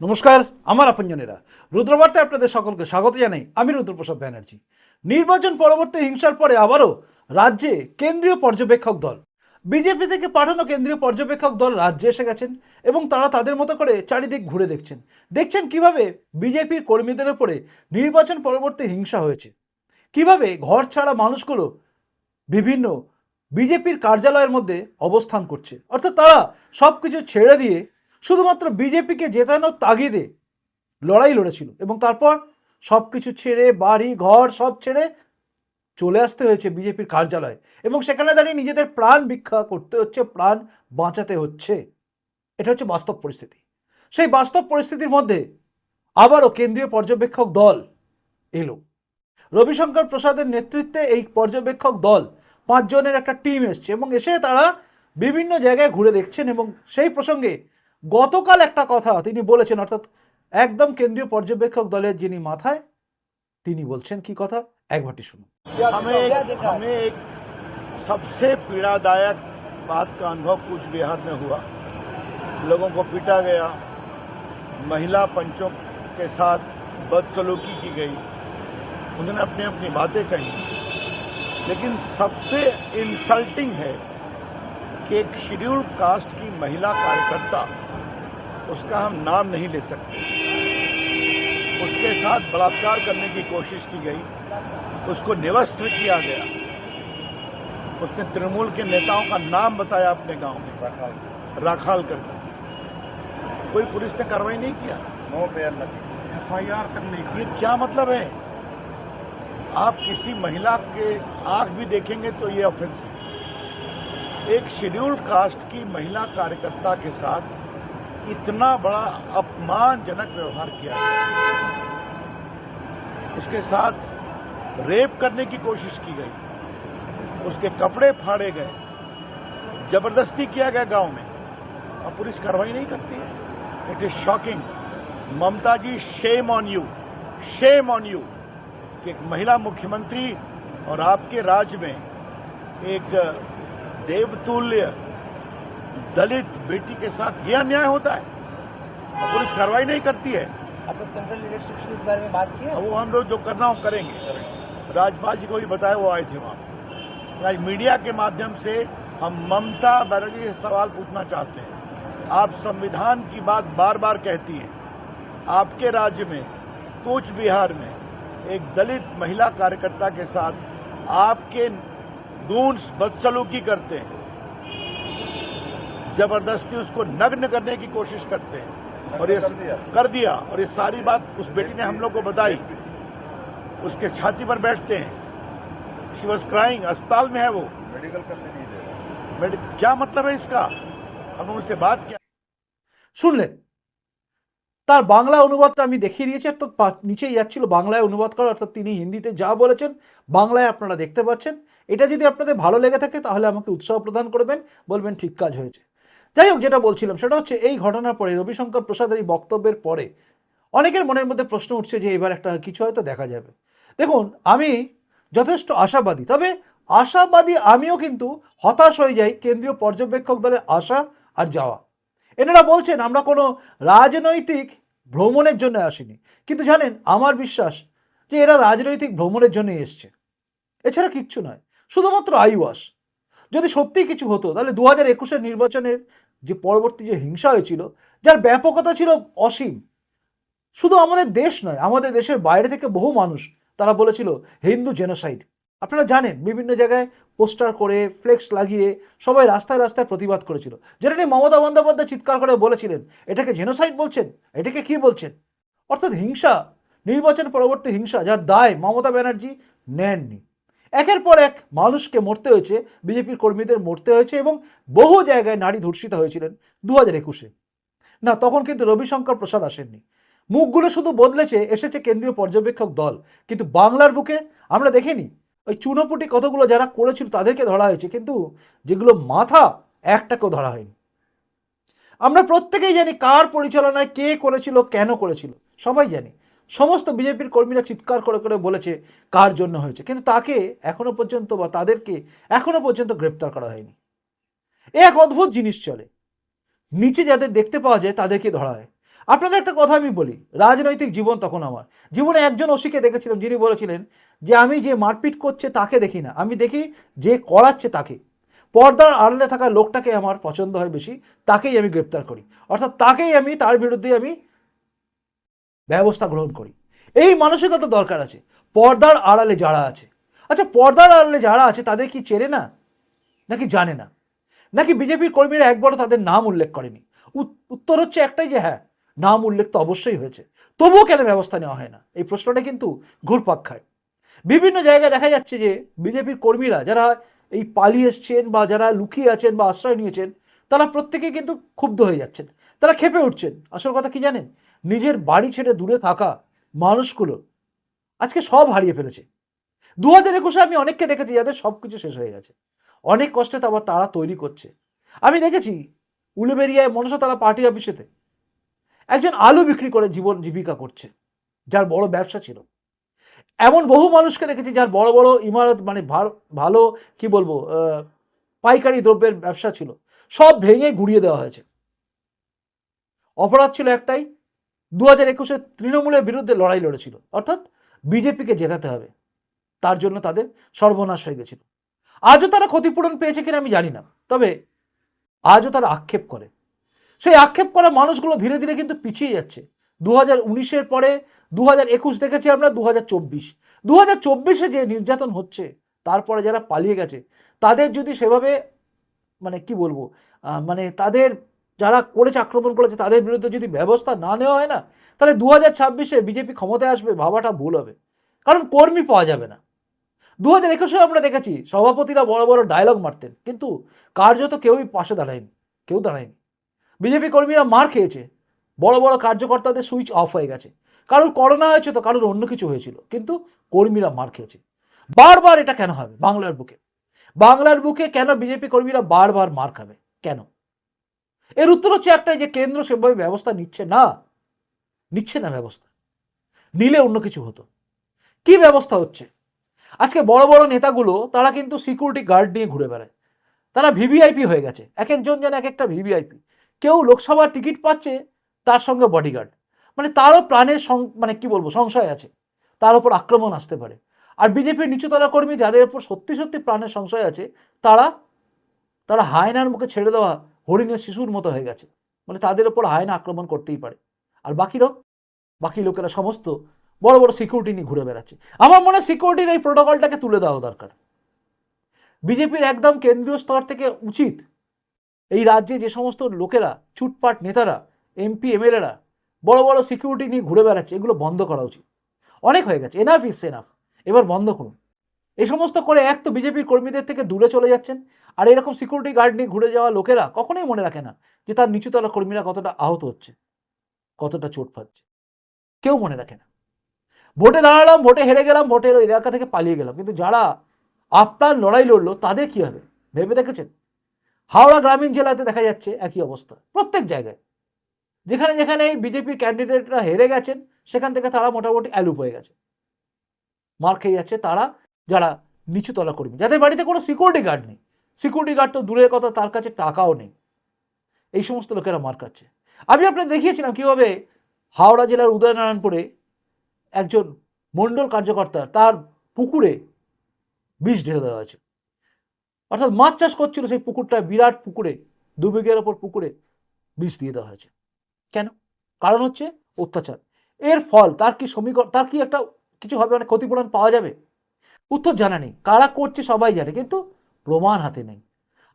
নমস্কার, আমার আপনজনেরা। রুদ্রবার্তায় আপনাদের সকলকে স্বাগত জানাই আমি রুদ্রপ্রসাদ ব্যানার্জি। নির্বাচন পরবর্তী হিংসার পরে আবারও রাজ্যে কেন্দ্রীয় পর্যবেক্ষক দল। বিজেপি থেকে পাঠানো কেন্দ্রীয় পর্যবেক্ষক দল রাজ্যে এসে গেছেন এবং তারা তাদের মতো করে চারিদিক ঘুরে দেখছেন। দেখছেন কীভাবে বিজেপির কর্মীদের উপরে নির্বাচন পরবর্তী হিংসা হয়েছে। কীভাবে ঘর ছাড়া মানুষগুলো বিভিন্ন বিজেপির কার্যালয়ের মধ্যে অবস্থান করছে। অর্থাৎ তারা সব কিছু ছেড়ে দিয়ে শুধুমাত্র বিজেপিকে জেতানোর তাগিদে লড়াই লড়েছিল এবং তারপর সব কিছু ছেড়ে, বাড়ি, ঘর সব ছেড়ে চলে আসতে হয়েছে বিজেপির কার্যালয়ে এবং সেখানে দাঁড়িয়ে নিজেদের প্রাণ ভিক্ষা করতে হচ্ছে, প্রাণ বাঁচাতে হচ্ছে। এটা হচ্ছে বাস্তব পরিস্থিতি। সেই বাস্তব পরিস্থিতির মধ্যে আবারও কেন্দ্রীয় পর্যবেক্ষক দল এলো। রবিশঙ্কর প্রসাদের নেতৃত্বে এই পর্যবেক্ষক দল পাঁচজনের একটা টিম এসছে এবং এসে তারা বিভিন্ন জায়গায় ঘুরে দেখছেন এবং সেই প্রসঙ্গে গতকাল একটা কথা তিনি বলেছেন অর্থাৎ একদম কেন্দ্রীয় পর্যবেক্ষক দলের যিনি মাথায় তিনি বলছেন কি কথা একবারটি শুনুন हमें एक, हमें एक सबसे पीड़ादायक बात का अनुभव कुछ बिहार में हुआ लोगों को पीटा गया महिला पंचों के साथ बदसलूकी की गई उन्होंने अपनी अपनी बातें कही लेकिन सबसे इंसल्टिंग है कि एक शेड्यूल कास्ट की महिला कार्यकर्ता उसका हम नाम नहीं ले सकते। उसके साथ बलात्कार करने की कोशिश की गई। उसको निवस्त्र किया गया। उसने तृणमूल के नेताओं का नाम बताया अपने गाँव में। राखाल। करके कोई पुलिस ने कार्रवाई नहीं किया? No fair F I R करने की। ये क्या मतलब है? आप किसी महिला के आँख भी देखेंगे तो ये ऑफेंस है एक शेड्यूल्ड कास्ट की महिला कार्यकर्ता के साथ इतना बड़ा अपमानजनक व्यवहार किया गया उसके साथ रेप करने की कोशिश की गई। उसके कपड़े फाड़े गए। ज़बरदस्ती किया गया गाँव में। और पुलिस कार्रवाई नहीं करती है। It is shocking Mamata ji shame on you shame on you कि एक महिला मुख्यमंत्री और आपके राज्य में एक देवतुल्य दलित बेटी के साथ यह अन्याय होता है? पुलिस कार्रवाई नहीं करती है। आपने सेंट्रल लीडरशिप से इस बारे में बात की है? वो हम लोग जो करना हो करेंगे। राजपाल जी को भी बताया वो आए थे वहाँ। आज मीडिया के माध्यम से हम ममता बनर्जी से सवाल पूछना चाहते हैं। आप संविधान की बात बार बार कहती हैं। आपके राज्य में कूच बिहार में एक दलित महिला कार्यकर्ता के साथ आपके गूंस बदसलूकी करते हैं। जबरदस्ती उसको नग्न करने की कोशिश करते हैं और ये कर दिया। कर दिया और ये सारी बात उस बेटी ने हम लोग को बताई उसके छाती पर बैठते हैं शी वॉज क्राइंग अस्पताल में है वो मेडिकल करने नहीं दे रहा मेड- क्या मतलब है इसका हमने उनसे बात किया শুনলেন তার বাংলা অনুবাদটা আমি দেখিয়ে দিয়েছি অর্থাৎ পা- নিচেই যাচ্ছিল বাংলায় অনুবাদ করা অর্থাৎ তিনি হিন্দিতে যা বলেছেন বাংলায় আপনারা দেখতে পাচ্ছেন এটা যদি আপনাদের ভালো লেগে থাকে তাহলে আমাকে উৎসাহ প্রদান করবেন বলবেন ঠিক কাজ হয়েছে যাই হোক, যেটা বলছিলাম, সেটা হচ্ছে এই ঘটনার পরে রবিশঙ্কর প্রসাদের এই বক্তব্যের পরে অনেকের মনের মধ্যে প্রশ্ন উঠছে যে এবার একটা কিছু হয়তো দেখা যাবে। দেখুন, আমি যথেষ্ট আশাবাদী, তবে আশাবাদী আমিও কিন্তু হতাশ হয়ে যাই কেন্দ্রীয় পর্যবেক্ষক দলের আসা আর যাওয়া। এনারা বলছেন, আমরা কোনো রাজনৈতিক ভ্রমণের জন্য আসিনি। কিন্তু জানেন, আমার বিশ্বাস যে এরা রাজনৈতিক ভ্রমণের জন্য এসছে। এছাড়া কিচ্ছু নয়, শুধুমাত্র আইওয়াস। যদি সত্যি কিছু হতো, তাহলে দু হাজার একুশের নির্বাচনের যে পরবর্তী যে হিংসা হয়েছিল, যার ব্যাপকতা ছিল অসীম। শুধু আমাদের দেশ নয়, আমাদের দেশের বাইরে থেকে বহু মানুষ তারা বলেছিল, হিন্দু জেনোসাইড আপনারা জানেন, বিভিন্ন জায়গায় পোস্টার করে, ফ্লেক্স লাগিয়ে সবাই রাস্তায় রাস্তায় প্রতিবাদ করেছিল। যেটা নিয়ে মমতা বন্দ্যোপাধ্যায় চিৎকার করে বলেছিলেন, এটাকে জেনোসাইড বলছেন? এটাকে কি বলছেন? অর্থাৎ হিংসা, নির্বাচন পরবর্তী হিংসা, যার দায় মমতা ব্যানার্জি নেননি। একের পর এক মানুষকে মরতে হয়েছে, বিজেপির কর্মীদের মরতে হয়েছে এবং বহু জায়গায় নারী ধর্ষিত হয়েছিলেন দু হাজার একুশে। না, তখন কিন্তু রবিশঙ্কর প্রসাদ আসেননি। মুখগুলো শুধু বদলেছে, এসেছে কেন্দ্রীয় পর্যবেক্ষক দল। কিন্তু বাংলার বুকে আমরা দেখিনি। ওই চুনোপুটি কতগুলো যারা করেছিল তাদেরকে ধরা হয়েছে, কিন্তু যেগুলো মাথা, একটাকেও ধরা হয়নি। আমরা প্রত্যেকেই জানি কার পরিচালনায় কে করেছিল, কেন করেছিল। সবাই জানি। সমস্ত বিজেপির কর্মীরা চিৎকার করে করে বলেছে কার জন্য হয়েছে। কিন্তু তাকে এখনও পর্যন্ত বা তাদেরকে এখনও পর্যন্ত গ্রেপ্তার করা হয়নি। এক অদ্ভুত জিনিস চলে। নিচে যাদের দেখতে পাওয়া যায় তাদেরকে ধরা হয়। আপনাদের একটা কথা আমি বলি, রাজনৈতিক জীবন তখন আমার। জীবনে একজন ওসিকে দেখেছিলাম, যিনি বলেছিলেন যে আমি যে মারপিট করছে তাকে দেখি না, আমি দেখি যে করাচ্ছে তাকে। পর্দার আড়ালে থাকা লোকটাকে আমার পছন্দ হয় বেশি, তাকেই আমি গ্রেপ্তার করি। অর্থাৎ তাকেই আমি, তার বিরুদ্ধে আমি ব্যবস্থা গ্রহণ করি। এই মানসিকতা দরকার আছে। পর্দার আড়ালে যারা আছে। আচ্ছা পর্দার আড়ালে যারা আছে, তাদের কি চেনে না? নাকি জানে না? নাকি বিজেপির কর্মীরা একবারও তাদের নাম উল্লেখ করেনি? উত- উত্তর হচ্ছে একটাই যে হ্যাঁ নাম উল্লেখ তো অবশ্যই হয়েছে। তবুও কেন ব্যবস্থা নেওয়া হয় না? এই প্রশ্নটা কিন্তু ঘুরপাক খায়। বিভিন্ন জায়গায় দেখা যাচ্ছে যে বিজেপির কর্মীরা যারা এই পালিয়ে এসছেন বা যারা লুকিয়ে আছেন বা আশ্রয় নিয়েছেন, তারা প্রত্যেকে কিন্তু ক্ষুব্ধ হয়ে যাচ্ছেন। তারা খেপে উঠছেন। আসল কথা কি জানেন? নিজের বাড়ি ছেড়ে দূরে থাকা মানুষগুলো আজকে সব হারিয়ে ফেলেছে। দু হাজার একুশে আমি অনেককে দেখেছি যাদের সব কিছু শেষ হয়ে গেছে। অনেক কষ্টে আবার তারা তৈরি করছে। আমি দেখেছি উলুবেরিয়ায় মনসা তারা পার্টি অফিসেতে একজন আলু বিক্রি করে জীবন জীবিকা করছে, যার বড় ব্যবসা ছিল। এমন বহু মানুষকে দেখেছি যার বড় বড় ইমারত মানে ভালো কি বলব পাইকারি দ্রব্যের ব্যবসা ছিল। সব ভেঙে গুড়িয়ে দেওয়া হয়েছে। অপরাধ ছিল একটাই দু হাজার একুশে তৃণমূলের বিরুদ্ধে লড়াই লড়েছিল। অর্থাৎ বিজেপিকে জেতাতে হবে। তার জন্য তাদের সর্বনাশ হয়ে গেছিল। আজও তারা ক্ষতিপূরণ পেয়েছে কিনা আমি জানি না। তবে আজও তারা আক্ষেপ করে। সেই আক্ষেপ করা মানুষগুলো ধীরে ধীরে কিন্তু পিছিয়ে যাচ্ছে। দু হাজার উনিশের পরে দু হাজার একুশ দেখেছি আমরা দু হাজার চব্বিশ। দু হাজার চব্বিশে যে নির্যাতন হচ্ছে, তারপরে যারা পালিয়ে গেছে, তাদের যদি সেভাবে মানে কি বলব মানে তাদের যারা করেছে আক্রমণ করেছে, তাদের বিরুদ্ধে যদি ব্যবস্থা না নেওয়া হয় না, তাহলে দু হাজার ছাব্বিশে বিজেপি ক্ষমতায় আসবে, ভাবাটা ভুল হবে। কারণ কর্মী পাওয়া যাবে না। দু হাজার একুশে আমরা দেখেছি, সভাপতিরা বড় বড় ডায়লগ মারতেন, কিন্তু কার্যত কেউই পাশে দাঁড়ায়নি, কেউ দাঁড়ায়নি। বিজেপি কর্মীরা মার খেয়েছে, বড় বড় কার্যকর্তাদের সুইচ অফ হয়ে গেছে। কারোর করোনা হয়েছে তো কারোর অন্য কিছু হয়েছিল, কিন্তু কর্মীরা মার খেয়েছে। বারবার এটা কেন হবে বাংলার বুকে? বাংলার বুকে কেন বিজেপি কর্মীরা বারবার মার খাবে? কেন? এর উত্তর হচ্ছে একটাই যে কেন্দ্র সেভাবে ব্যবস্থা নিচ্ছে না। নিচ্ছে না ব্যবস্থা। নিলে অন্য কিছু হতো। কি ব্যবস্থা হচ্ছে? আজকে বড় বড় নেতাগুলো, তারা কিন্তু সিকিউরিটি গার্ড নিয়ে ঘুরে বেড়ায়। তারা ভিভিআইপি হয়ে গেছে। এক একজন যেন এক একটা ভিভিআইপি কেউ লোকসভার টিকিট পাচ্ছে, তার সঙ্গে বডিগার্ড মানে তারও প্রাণের মানে কি বলব, সংশয় আছে। তার উপর আক্রমণ আসতে পারে। আর বিজেপির নিচুতলা কর্মী, যাদের উপর সত্যি সত্যি প্রাণের সংশয় আছে, তারা তারা হায়নার মুখে ছেড়ে দেওয়া হরিণের শিশুর মতো হয়ে গেছে। মানে তাদের ওপর আয়না আক্রমণ করতেই পারে। আর বাকি লোক বাকি লোকেরা সমস্ত বড় বড় সিকিউরিটি নিয়ে ঘুরে বেড়াচ্ছে। আমার মনে সিকিউরিটির এই প্রোটোকলটাকে তুলে দেওয়া দরকার। বিজেপির একদম কেন্দ্রীয় স্তর থেকে উচিত এই রাজ্যে যে সমস্ত লোকেরা চুটপাট নেতারা এমপি এমএলএরা বড় বড় সিকিউরিটি নিয়ে ঘুরে বেড়াচ্ছে, এগুলো বন্ধ করা উচিত। অনেক হয়ে গেছে। এনাফ ইস এনাফ এবার বন্ধ করুন। এই সমস্ত করে এক তো বিজেপির কর্মীদের থেকে দূরে চলে যাচ্ছেন। আর এরকম সিকিউরিটি গার্ড নিয়ে ঘুরে যাওয়া লোকেরা কখনোই মনে রাখে না যে তার নিচুতলা কর্মীরা কতটা আহত হচ্ছে, কতটা চোট পাচ্ছে। কেউ মনে রাখে না। ভোটে দাঁড়ালাম, ভোটে হেরে গেলাম, ভোটের এলাকা থেকে পালিয়ে গেলাম। কিন্তু যারা আপনার লড়াই লড়লো, তাদের কি হবে? ভেবে দেখেছেন? হাওড়া গ্রামীণ জেলাতে দেখা যাচ্ছে একই অবস্থা, প্রত্যেক জায়গায়। যেখানে যেখানে এই বিজেপির ক্যান্ডিডেটরা হেরে গেছেন, সেখান থেকে তারা মোটামুটি অ্যালুপ হয়ে গেছে। মার খেয়ে যাচ্ছে তারা যারা নিচুতলা কর্মী, যাদের বাড়িতে কোনো সিকিউরিটি গার্ড নেই। সিকিউরিটি গার্ড তো দূরের কথা, তার কাছে টাকাও নেই। এই সমস্ত লোকেরা মার খাচ্ছে। আমি আপনাকে দেখিয়েছিলাম কীভাবে হাওড়া জেলার উদয়নারায়ণপুরে একজন মণ্ডল কার্যকর্তা তার পুকুরে বিষ ঢেলে দেওয়া হয়েছে। অর্থাৎ মাছ চাষ করছিল সেই পুকুরটা বিরাট পুকুরে, দু বিঘের ওপর পুকুরে বিষ দিয়ে দেওয়া হয়েছে। কেন? কারণ হচ্ছে অত্যাচার। এর ফল, তার কি সমীকরণ, তার কি একটা কিছু হবে মানে ক্ষতিপূরণ পাওয়া যাবে? উত্তর জানা নেই। কারা করছে সবাই জানে, কিন্তু প্রমাণ হাতে নেই।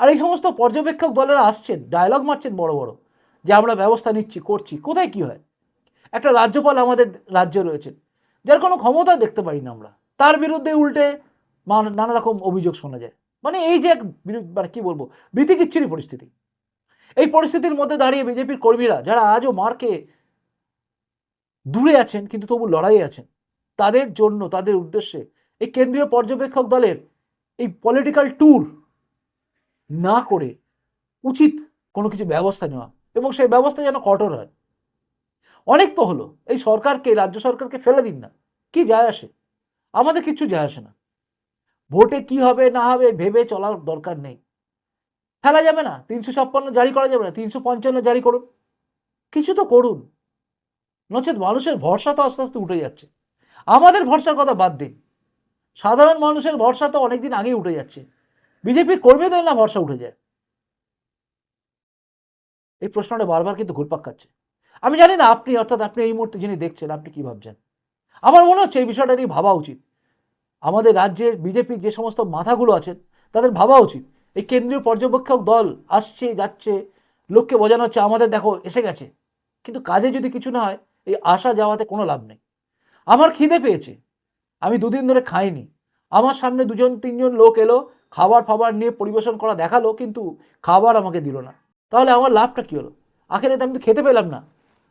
আর এই সমস্ত পর্যবেক্ষক দলেরা আসছেন ডায়লগ মারছেন বড় বড়, যে আমরা ব্যবস্থা নিচ্ছি, করছি, কোথায় কি হয়? একটা রাজ্যপাল আমাদের রাজ্যে রয়েছেন, যার কোনো ক্ষমতা দেখতে পারি না আমরা। তার বিরুদ্ধে উল্টে নানা রকম অভিযোগ শোনা যায়। মানে এই যে এক মানে কি বলব, ভীতিকিচ্ছিরি পরিস্থিতি। এই পরিস্থিতির মধ্যে দাঁড়িয়ে বিজেপির কর্মীরা, যারা আজও মারকে দূরে আছেন, কিন্তু তবু লড়াইয়ে আছেন, তাদের জন্য, তাদের উদ্দেশ্যে এই কেন্দ্রীয় পর্যবেক্ষক দলের এই পলিটিক্যাল ট্যুর না করে উচিত কোনো কিছু ব্যবস্থা নেওয়া এবং সেই ব্যবস্থা যেন কঠোর হয়। অনেক তো হলো, এই সরকারকে, রাজ্য সরকারকে ফেলে দিন না, কি যায় আসে? আমাদের কিচ্ছু যায় আসে না। ভোটে কি হবে, না হবে, ভেবে চলার দরকার নেই। ফেলা যাবে না, তিনশো ছাপ্পান্ন জারি করা যাবে না, তিনশো পঞ্চান্ন জারি করুন। কিছু তো করুন। নচেত মানুষের ভরসা তো আস্তে আস্তে উঠে যাচ্ছে। আমাদের ভরসার কথা বাদ দিন। সাধারণ মানুষের ভরসা তো অনেকদিন আগেই উঠে যাচ্ছে। বিজেপির কর্মীদের না ভরসা উঠে যায়? এই প্রশ্নটা বারবার কিন্তু ঘুরপাক খাচ্ছে। আমি জানি না আপনি, অর্থাৎ আপনি এই মুহূর্তে যিনি দেখছেন, আপনি কি ভাবছেন? আমার মনে হচ্ছে এই বিষয়টা নিয়ে ভাবা উচিত। আমাদের রাজ্যের বিজেপির যে সমস্ত মাথাগুলো আছেন, তাদের ভাবা উচিত। এই কেন্দ্রীয় পর্যবেক্ষক দল আসছে, যাচ্ছে, লোককে বোঝানো হচ্ছে, আমাদের দেখো, এসে গেছে। কিন্তু কাজে যদি কিছু না হয়, এই আসা যাওয়াতে কোনো লাভ নেই। আমার খিদে পেয়েছে। আমি দুদিন ধরে খাইনি। আমার সামনে দুজন, তিনজন লোক এলো, খাবার ফাবার নিয়ে পরিবেশন করা দেখাল, কিন্তু খাবার আমাকে দিল না। তাহলে আমার লাভটা কী হলো? আখেরে তো আমি তো খেতে পেলাম না।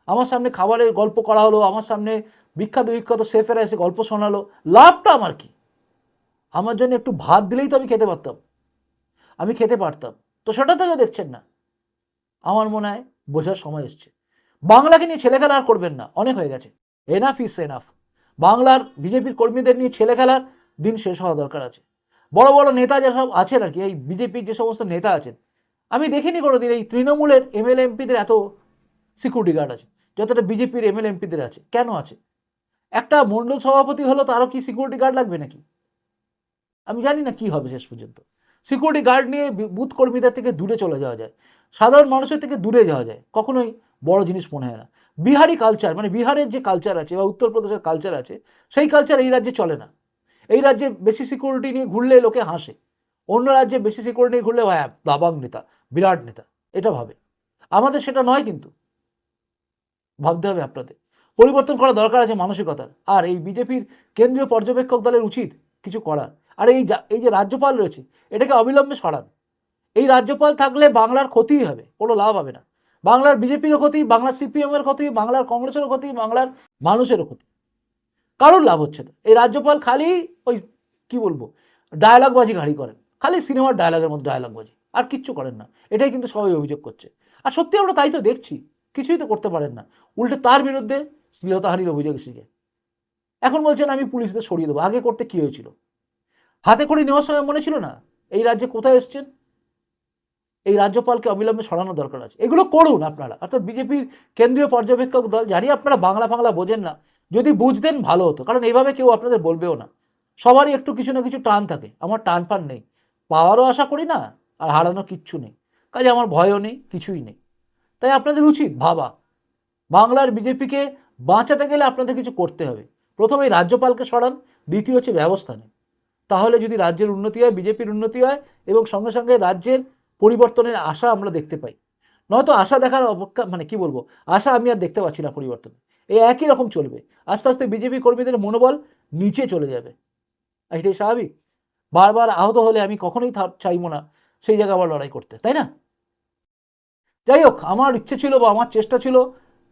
আমার সামনে খাবারের গল্প করা হলো, আমার সামনে বিখ্যাত বিখ্যাত শেফেরা এসে গল্প শোনালো। লাভটা আমার কি? আমার জন্য একটু ভাত দিলেই তো আমি খেতে পারতাম। আমি খেতে পারতাম। তো সেটা তো দেখছেন না। আমার মনে হয় বোঝার সময় এসছে। বাংলাকে নিয়ে ছেলে খেলা আর করবেন না। অনেক হয়ে গেছে। এনাফ ইস এনাফ বাংলার বিজেপির কর্মীদের নিয়ে ছেলে খেলার দিন শেষ হওয়া দরকার আছে। বড় বড় নেতা যেসব আছেন আর কি এই বিজেপির যে সমস্ত নেতা আছেন, আমি দেখিনি কোনোদিন এই তৃণমূলের এমএলএ এমপিদের এত সিকিউরিটি গার্ড আছে, যতটা বিজেপির এমএলএ এমপিদের আছে, কেন আছে? একটা মণ্ডল সভাপতি হলো তারও কি সিকিউরিটি গার্ড লাগবে নাকি? আমি জানি না কি হবে শেষ পর্যন্ত। সিকিউরিটি গার্ড নিয়ে বুথ কর্মীদের থেকে দূরে চলে যাওয়া যায়, সাধারণ মানুষের থেকে দূরে যাওয়া যায়, কখনোই বড় জিনিস মনে হয় না। বিহারি কালচার মানে বিহারের যে কালচার আছে বা উত্তরপ্রদেশের কালচার আছে, সেই কালচার এই রাজ্যে চলে না। এই রাজ্যে বেশি সিকিউরিটি নিয়ে ঘুরলে লোকে হাসে। অন্য রাজ্যে বেশি সিকিউরিটি নিয়ে ঘুরলে হ্যাঁ দাবাং নেতা, বিরাট নেতা, এটা ভাবে। আমাদের সেটা নয় কিন্তু। ভাবতে হবে আপনাদের। পরিবর্তন করা দরকার আছে মানসিকতার। আর এই বিজেপির কেন্দ্রীয় পর্যবেক্ষক দলের উচিত কিছু করার। আর এই এই যে রাজ্যপাল রয়েছে, এটাকে অবিলম্বে সরান। এই রাজ্যপাল থাকলে বাংলার ক্ষতিই হবে, কোনো লাভ হবে না। বাংলার বিজেপিরও ক্ষতি, বাংলার সিপিএমের ক্ষতি, বাংলার কংগ্রেসেরও ক্ষতি, বাংলার মানুষেরও ক্ষতি। কারোর লাভ হচ্ছে না। এই রাজ্যপাল খালি ওই কি বলব ডায়লগবাজি ঘাড়ি করেন। খালি সিনেমার ডায়লগের মধ্যে ডায়লগবাজি আর কিচ্ছু করেন না। এটাই কিন্তু সবাই অভিযোগ করছে। আর সত্যি আমরা তাই তো দেখছি। কিছুই তো করতে পারেন না। উল্টে তার বিরুদ্ধে শ্লীলতাহানির অভিযোগ এসেছে। এখন বলছেন, আমি পুলিশদের সরিয়ে দেবো। আগে করতে কি হয়েছিল? হাতে করে নেওয়ার সময় মনে ছিল না? এই রাজ্যে কোথায় এসছেন? এই রাজ্যপালকে অবিলম্বে সরানো দরকার আছে। এগুলো করুন আপনারা। অর্থাৎ বিজেপির কেন্দ্রীয় পর্যবেক্ষক দল জানি আপনারা বাংলা বাংলা বোঝেন না। যদি বুঝতেন ভালো হতো, কারণ এইভাবে কেউ আপনাদের বলবেও না। সবারই একটু কিছু না কিছু টান থাকে। আমার টান পান নেই। পাওয়ারও আশা করি না, আর হারানো কিচ্ছু নেই। কাজে আমার ভয়ও নেই, কিছুই নেই। তাই আপনাদের উচিত ভাবা। বাংলার বিজেপিকে বাঁচাতে গেলে আপনাদের কিছু করতে হবে। প্রথমে রাজ্যপালকে সরান, দ্বিতীয় হচ্ছে ব্যবস্থা নেই তাহলে যদি রাজ্যের উন্নতি হয়, বিজেপির উন্নতি হয়, এবং সঙ্গে সঙ্গে রাজ্যের পরিবর্তনের আশা আমরা দেখতে পাই। নয়তো আশা দেখার অপেক্ষা মানে কি বলব, আশা আমি আর দেখতে পাচ্ছি না পরিবর্তন। এই একই রকম চলবে। আস্তে আস্তে বিজেপি কর্মীদের মনোবল নিচে চলে যাবে। এটাই স্বাভাবিক। বারবার আহত হলে আমি কখনোই চাইব না সেই জায়গায় আবার লড়াই করতে, তাই না? যাই হোক, আমার ইচ্ছে ছিল বা আমার চেষ্টা ছিল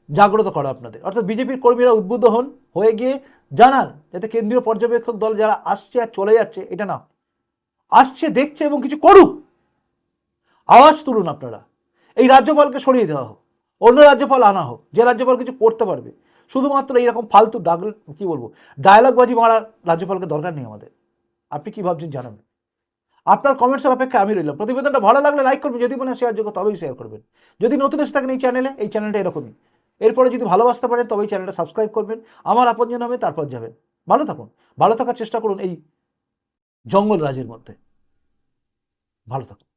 জাগ্রত করা আপনাদের। অর্থাৎ বিজেপির কর্মীরা উদ্বুদ্ধ হন, হয়ে গিয়ে জানান যাতে কেন্দ্রীয় পর্যবেক্ষক দল যারা আসছে আর চলে যাচ্ছে, এটা না। আসছে, দেখছে এবং কিছু করুক। আওয়াজ তুলুন আপনারা। এই রাজ্যপালকে সরিয়ে দেওয়া হোক, অন্য রাজ্যপাল আনা হোক, যে রাজ্যপাল কিছু করতে পারবে। শুধুমাত্র এইরকম ফালতু ডাক, কি বলব ডায়লগবাজি মারা রাজ্যপালকে দরকার নেই আমাদের। আপনি কি ভাবছেন জানান? আপনার কমেন্টসের অপেক্ষা আমি রইলাম। প্রতিবেদনটা ভালো লাগলে লাইক করবেন, যদি মনে শেয়ার যোগ্য, তবেই শেয়ার করবেন। যদি নতুন এসে থাকেন এই চ্যানেলে এই চ্যানেলটা এরকমই। এরপরে যদি ভালোবাসতে পারেন, তবেই চ্যানেলটা সাবস্ক্রাইব করবেন। আমার আপনজন হবে, তারপর যাবেন। ভালো থাকুন। ভালো থাকার চেষ্টা করুন এই জঙ্গল রাজের মধ্যে। ভালো থাকুন।